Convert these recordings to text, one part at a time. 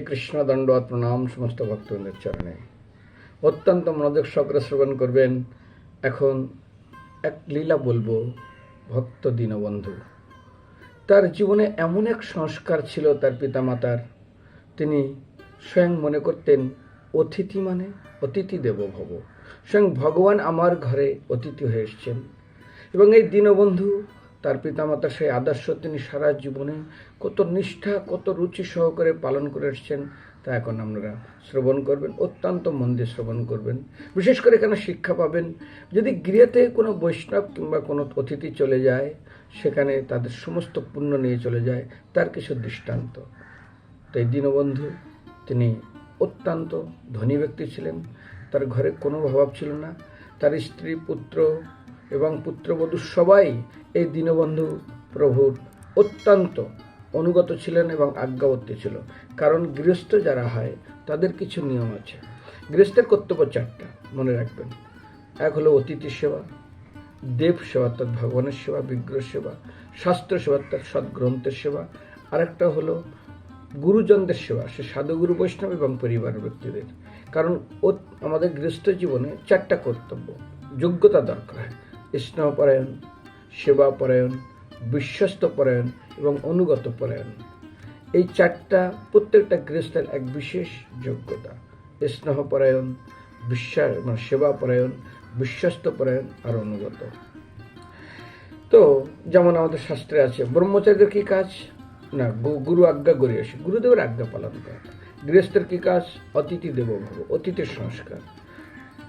কৃষ্ণ দণ্ডবত প্রণাম সমস্ত ভক্তবৃন্দের চরণে। অত্যন্ত মনোযোগ সহকারে শ্রবণ করবেন। এখন এক লীলা বলব, ভক্ত দীনবন্ধু। তার জীবনে এমন এক সংস্কার ছিল তার পিতামাতার। তিনি স্বয়ং মনে করতেন, অতিথি মানে অতিথি দেব ভব। স্বয়ং ভগবান আমার ঘরে অতিথি হয়ে এসছেন। এবং এই দীনবন্ধু তার পিতামাতার সেই আদর্শ তিনি সারা জীবনে কত নিষ্ঠা, কত রুচি সহকারে পালন করে এসছেন তা এখন আপনারা শ্রবণ করবেন, অত্যন্ত মন দিয়ে শ্রবণ করবেন। বিশেষ করে এখানে শিক্ষা পাবেন, যদি গৃহেতে কোনো বৈষ্ণব কিংবা কোনো অতিথি চলে যায়, সেখানে তাদের সমস্ত পুণ্য নিয়ে চলে যায়, তার কিছু দৃষ্টান্ত। তাই দীনবন্ধু তিনি অত্যন্ত ধনী ব্যক্তি ছিলেন, তার ঘরে কোনো অভাব ছিল না, তার স্ত্রী, পুত্র এবং পুত্রবধূ সবাই এই দীনবন্ধু প্রভুর অত্যন্ত অনুগত ছিলেন এবং আজ্ঞাবর্তী ছিল। কারণ গৃহস্থ যারা হয়, তাদের কিছু নিয়ম আছে। গৃহস্থের কর্তব্য চারটা, মনে রাখবেন। এক হলো অতিথি সেবা, দেব সেবা অর্থাৎ ভগবানের সেবা, বিগ্রহ সেবা, শাস্ত্র সেবা অর্থাৎ সদ্গ্রন্থের সেবা। আরেকটা হলো গুরুজনদের সেবা, সে সাধুগুরু, বৈষ্ণব এবং পরিবার ব্যক্তিদের। কারণ আমাদের গৃহস্থ জীবনে চারটা কর্তব্য, যোগ্যতা দরকার। হয় স্নেহপরায়ণ সেবাপরায়ণ বিশ্বস্ত পরায়ণ এবং অনুগত পরায়ণ। এই চারটা, প্রত্যেকটা গৃহস্থের এক বিশেষ যোগ্যতা। স্নেহপরায়ণ বিশ্বাস মানে সেবাপরায়ণ বিশ্বস্ত পরায়ণ আর অনুগত। তো, যেমন আমাদের শাস্ত্রে আছে, ব্রহ্মচারীদের কি কাজ? না গুরু আজ্ঞা করে আসে। গুরুদেবের আজ্ঞা পালন করা। গৃহস্থের কি কাজ? অতিথি দেব ভাব অতিথির সংস্কার।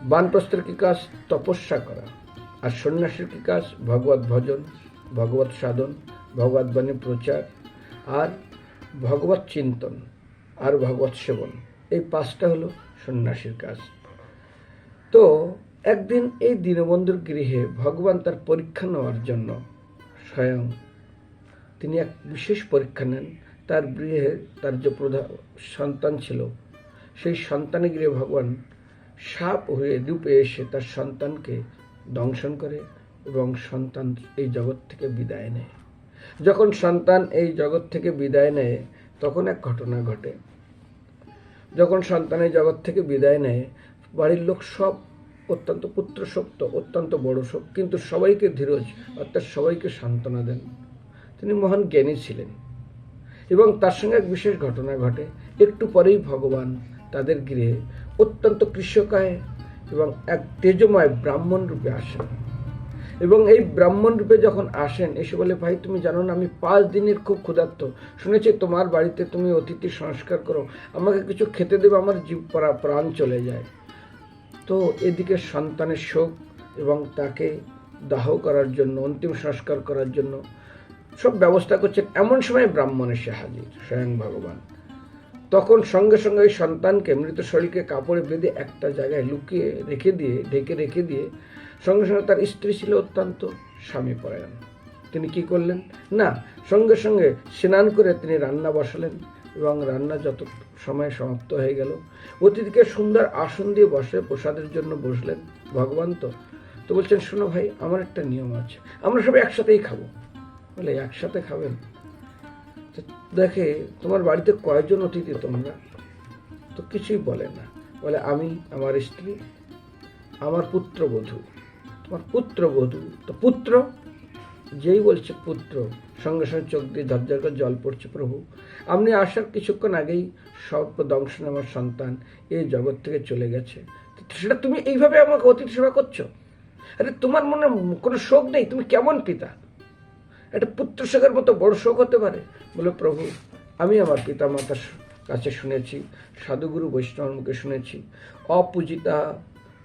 বানপ্রস্থের কি কাজ? তপস্যা করা। আর সন্ন্যাসীর কি কাজ? ভগবত ভজন, ভগবত সাধন, ভগবত বাণী প্রচার, আর ভগবত চিন্তন, আর ভগবত সেবন। এই পাঁচটা হলো সন্ন্যাসীর কাজ। তো একদিন এই দীনবন্ধুর গৃহে ভগবান তার পরীক্ষা নেওয়ার জন্য স্বয়ং তিনি এক বিশেষ পরীক্ষা নেন। তার গৃহে তার যে প্রধান সন্তান ছিল, সেই সন্তানের গৃহে ভগবান সাপ হয়ে রূপে এসে তার সন্তানকে দংশন করে এবং সন্তান এই জগৎ থেকে বিদায় নেয়। যখন সন্তান এই জগৎ থেকে বিদায় নেয়, তখন এক ঘটনা ঘটে। যখন সন্তান এই জগৎ থেকে বিদায় নেয়, বাড়ির লোক সব অত্যন্ত পুত্র শক্ত অত্যন্ত বড় শোক কিন্তু সবাইকে ধীরজ, অর্থাৎ সবাইকে সান্ত্বনা দেন। তিনি মহান জ্ঞানী ছিলেন এবং তার সঙ্গে এক বিশেষ ঘটনা ঘটে। একটু পরেই ভগবান তাদের গৃহে অত্যন্ত কৃষকায় এবং এক তেজময় ব্রাহ্মণ রূপে আসেন। এবং এই ব্রাহ্মণ রূপে যখন আসেন, এসে বলে, ভাই, তুমি জানো না, আমি পাঁচ দিনের খুব ক্ষুধার্ত। শুনেছি তোমার বাড়িতে তুমি অতিথি সংস্কার করো। আমাকে কিছু খেতে দেবে, আমার জীব প্রা- প্রাণ চলে যায়। তো এদিকে সন্তানের শোক এবং তাকে দাহ করার জন্য, অন্তিম সংস্কার করার জন্য সব ব্যবস্থা করছেন। এমন সময় ব্রাহ্মণ এসে হাজির, স্বয়ং ভগবান। তখন সঙ্গে সঙ্গে ওই সন্তানকে, মৃত শরীরকে কাপড়ে বেঁধে একটা জায়গায় লুকিয়ে রেখে দিয়ে, ঢেকে রেখে দিয়ে সঙ্গে সঙ্গে তার স্ত্রী ছিল অত্যন্ত স্বামী পরায়ণ। তিনি কি করলেন? না, সঙ্গে সঙ্গে স্নান করে তিনি রান্না বসালেন এবং রান্না যত সময় সমাপ্ত হয়ে গেল, অতিথিকে সুন্দর আসন দিয়ে বসে প্রসাদের জন্য বসলেন। ভগবান তো তো বলছেন, শোনো ভাই, আমার একটা নিয়ম আছে, আমরা সবাই একসাথেই খাব। বলে, একসাথে খাবেন? দেখে তোমার বাড়িতে কয়জন অতিথি তোমরা? তো কিছুই বলে না। বলে, আমি, আমার স্ত্রী, আমার পুত্রবধূ। তোমার পুত্রবধূ? তো পুত্র? যেই বলছে পুত্র, সঙ্গে সঙ্গে চোখ দিয়ে ঝরঝর করে জল পড়ছে, প্রভু, আপনি আসার কিছুক্ষণ আগেই সর্প দংশন আমার সন্তান এই জগৎ থেকে চলে গেছে। সেটা তুমি এইভাবে আমাকে অতিথি সেবা করছ? আরে, তোমার মনে কোনো শোক নেই? তুমি কেমন পিতা? একটা পুত্র শোকের মতো বড় শোক হতে পারে। বলে, প্রভু, আমি আমার পিতা মাতার কাছে শুনেছি, সাধুগুরু বৈষ্ণবের মুখে শুনেছি, অপূজিতা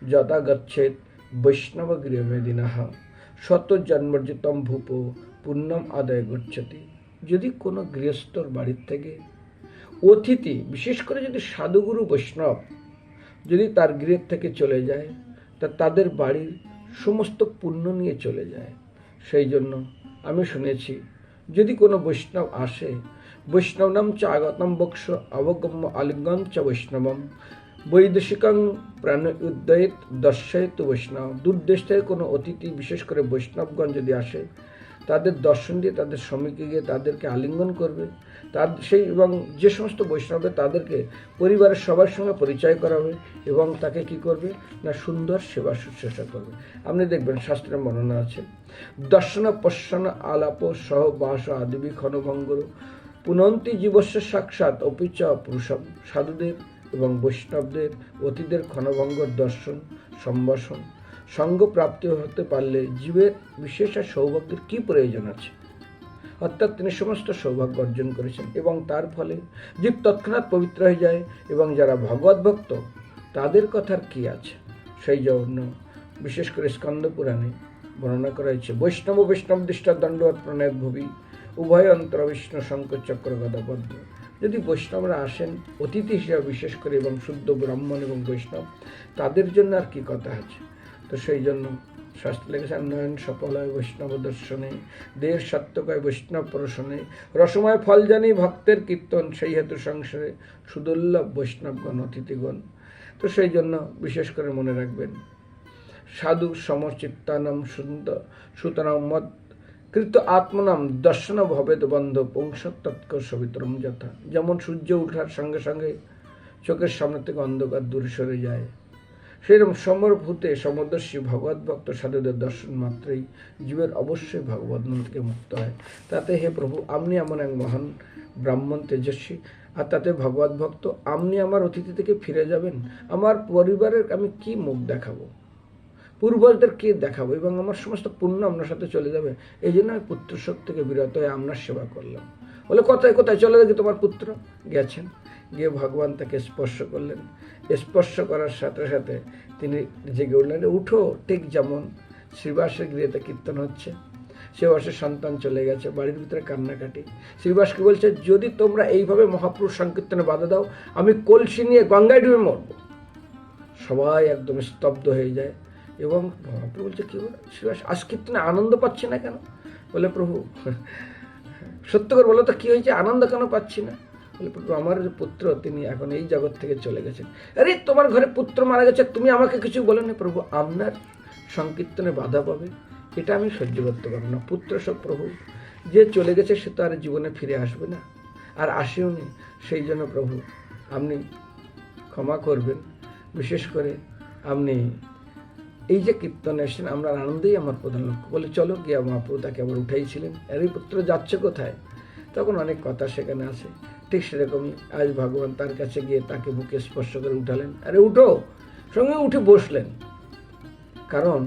যদা গচ্ছেদ বৈষ্ণব গৃহমেদিনাহা শত জন্মর্জিতম ভূপ পুণ্যম আদায় গচ্ছতি। যদি কোনো গৃহস্থর বাড়ির থেকে অতিথি, বিশেষ করে যদি সাধুগুরু বৈষ্ণব, যদি তার গৃহের থেকে চলে যায়, তা তাদের বাড়ির সমস্ত পুণ্য নিয়ে চলে যায়। সেই জন্য আমি শুনেছি, যদি কোনো বৈষ্ণব আসে, বৈষ্ণব নাম চ আগতম বক্স অবগম্য আলিঙ্গম চ বৈষ্ণবম। বৈদেশিকং প্রাণ উদ্দয়িত দর্শয়িত বৈষ্ণব। দূর কোনো অতিথি, বিশেষ করে বৈষ্ণবগণ যদি আসে তাদের দর্শন দিয়ে, তাদের স্বামীকে গিয়ে তাদেরকে আলিঙ্গন করবে। তার সেই এবং যে সমস্ত বৈষ্ণবদের তাদেরকে পরিবারের সবার সঙ্গে পরিচয় করাবে এবং তাকে কি করবে? না, সুন্দর সেবা শুশ্রূষা করবে। আপনি দেখবেন শাস্ত্রের বর্ণনা আছে, দর্শন পশ্যন আলাপ সহ বাস আদিবি ক্ষণভঙ্গর পুনন্তি জীবস্ব সাক্ষাৎ অপিচ পুরুষম সাধুদের এবং বৈষ্ণবদের অতীদের ক্ষণভঙ্গর দর্শন, সম্ভাষণ সঙ্গ প্রাপ্তি হতে পারলে জীবের বিশেষ আর সৌভাগ্যের কী প্রয়োজন আছে? অর্থাৎ তিনি সমস্ত সৌভাগ্য অর্জন করেছেন এবং তার ফলে জীব তৎক্ষণাৎ পবিত্র হয়ে যায় এবং যারা ভগবত ভক্ত, তাদের কথার কি আছে? সেই জন্য বিশেষ করে স্কন্দ পুরাণে বর্ণনা করা হয়েছে, বৈষ্ণব বৈষ্ণব দৃষ্টার দণ্ডবত প্রণয় ভুবি, উভয় অন্তর বিষ্ণু শঙ্কর চক্র গদাপদ্ম যদি বৈষ্ণবরা আসেন, অতিথি হিসাবে বিশেষ করে এবং শুদ্ধ ব্রাহ্মণ এবং বৈষ্ণব, তাদের জন্য আর কি কথা আছে? তো সেই জন্য শাস্ত্রে লেগেছে নয়ন সফল হয় বৈষ্ণব দর্শনে দের সত্যকয় বৈষ্ণব প্রশনে রসময় ফল জানি ভক্তের কীর্তন, সেই হেতু সংসারে সুদুর্লভ বৈষ্ণবগণ, অতিথিগণ। তো সেই জন্য বিশেষ করে মনে রাখবেন, সাধু সমচিত্তানম সুন্দর সুতরাং মত কৃত আত্মনাম দর্শন ভবেদ বন্ধ পুংসত্তৎক সবিতরম যথা। যেমন সূর্য ওঠার সঙ্গে সঙ্গে চোখের সামনে থেকে অন্ধকার দূরে সরে যায়। সেরকম সমরভূতে সমদর্শী ভগবত ভক্ত সাধুদের দর্শন মাত্রই জীবের অবশ্যই ভগবত থেকে মুক্ত হয়। তাতে হে প্রভু, আপনি এমন এক মহান ব্রাহ্মণ তেজস্বী। আর তাতে ভগবত ভক্ত, আপনি আমার অতিথি থেকে ফিরে যাবেন। আমার পরিবারের আমি কি মুখ দেখাবো? পূর্বজদের কে দেখাবো? এবং আমার সমস্ত পুণ্য আপনার সাথে চলে যাবে। এই জন্য আমি পুত্র শোক থেকে বিরত হয়ে আপনার সেবা করলাম। বলে, কোথায় কোথায় চলে দেখি তোমার পুত্র? গেছেন। গিয়ে ভগবান তাকে স্পর্শ করলেন। স্পর্শ করার সাথে সাথে তিনি জেগে উঠলেন। উঠো, ঠিক যেমন শ্রীবাসের গৃহেতে কীর্তন হচ্ছে। বর্ষে সন্তান চলে গেছে, বাড়ির ভিতরে কান্নাকাটি। শ্রীবাসকে বলছে, যদি তোমরা এইভাবে মহাপুরুষ সংকীর্তনে বাধা দাও, আমি কলসি নিয়ে গঙ্গায় ডুবে মরব। সবাই একদম স্তব্ধ হয়ে যায় এবং মহাপ্রভু বলছে, কী বলে? শ্রীবাস আজ কীর্তনে আনন্দ পাচ্ছি না কেন? বলে, প্রভু সত্য করে বলো তো, কী হয়েছে? আনন্দ কেন পাচ্ছি না? বলে প্রভু আমার পুত্র, তিনি এখন এই জগৎ থেকে চলে গেছেন। আরে, তোমার ঘরে পুত্র মারা গেছে, তুমি আমাকে কিছু বলো না প্রভু, আপনার সংকীর্তনে বাধা পাবে। এটা আমি সহ্য করতে পারব না। পুত্র সব প্রভু, যে চলে গেছে, সে তো আর জীবনে ফিরে আসবে না, আর আসেও নি। সেই জন্য প্রভু, আপনি ক্ষমা করবেন। বিশেষ করে আপনি এই যে কীর্তন এসেছেন, আমরা আনন্দেই আমার প্রধান লক্ষ্য। বলে, চলো গিয়ে মহাপ্রভু তাকে আবার উঠাইছিলেন। আরে পুত্র যাচ্ছে কোথায়? তখন অনেক কথা সেখানে আছে। ঠিক সেরকমই আজ ভগবান তার কাছে গিয়ে তাকে বুকে স্পর্শ করে উঠালেন। আরে, উঠো! সঙ্গে উঠে বসলেন। কারণ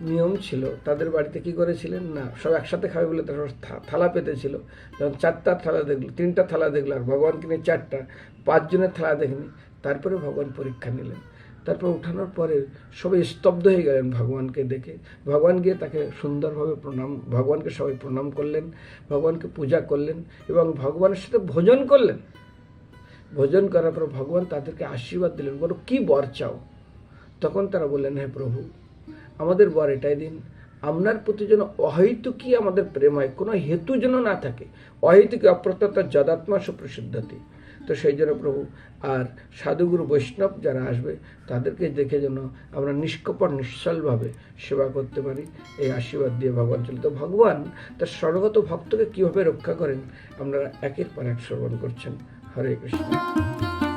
নিয়ম ছিল, তাদের বাড়িতে কি করেছিলেন? না, সব একসাথে খাবে বলে তারা থালা পেতেছিল। যখন চারটা থালা দেখল, তিনটা থালা দেখল, আর ভগবানকে নিয়ে চারটা, পাঁচজনের থালা দেখেনি। তারপরে ভগবান পরীক্ষা নিলেন। তারপর উঠানোর পরে সবাই স্তব্ধ হয়ে গেলেন ভগবানকে দেখে। ভগবান গিয়ে তাকে সুন্দরভাবে প্রণাম, ভগবানকে সবাই প্রণাম করলেন, ভগবানকে পূজা করলেন এবং ভগবানের সাথে ভোজন করলেন। ভোজন করার পর ভগবান তাদেরকে আশীর্বাদ দিলেন, বলো, কি বর চাও? তখন তারা বললেন হ্যাঁ প্রভু, আমাদের বর এটাই দিন। আপনার প্রতি যেন অহৈতুকী আমাদের প্রেম হয়, কোনো হেতু যেন না থাকে। অহৈতুকী অপ্রত্যতা যদাত্মা সুপ্রসিদ্ধতি। তো সেই জন্য প্রভু, আর সাধুগুরু বৈষ্ণব যারা আসবে, তাদেরকে দেখে যেন আমরা নিষ্কপট নিশ্চলভাবে সেবা করতে পারি। এই আশীর্বাদ দিয়ে ভগবান চলে। তো ভগবান তার স্বর্গত ভক্তকে কীভাবে রক্ষা করেন? আপনারা একের পর এক শ্রবণ করছেন। হরে কৃষ্ণ।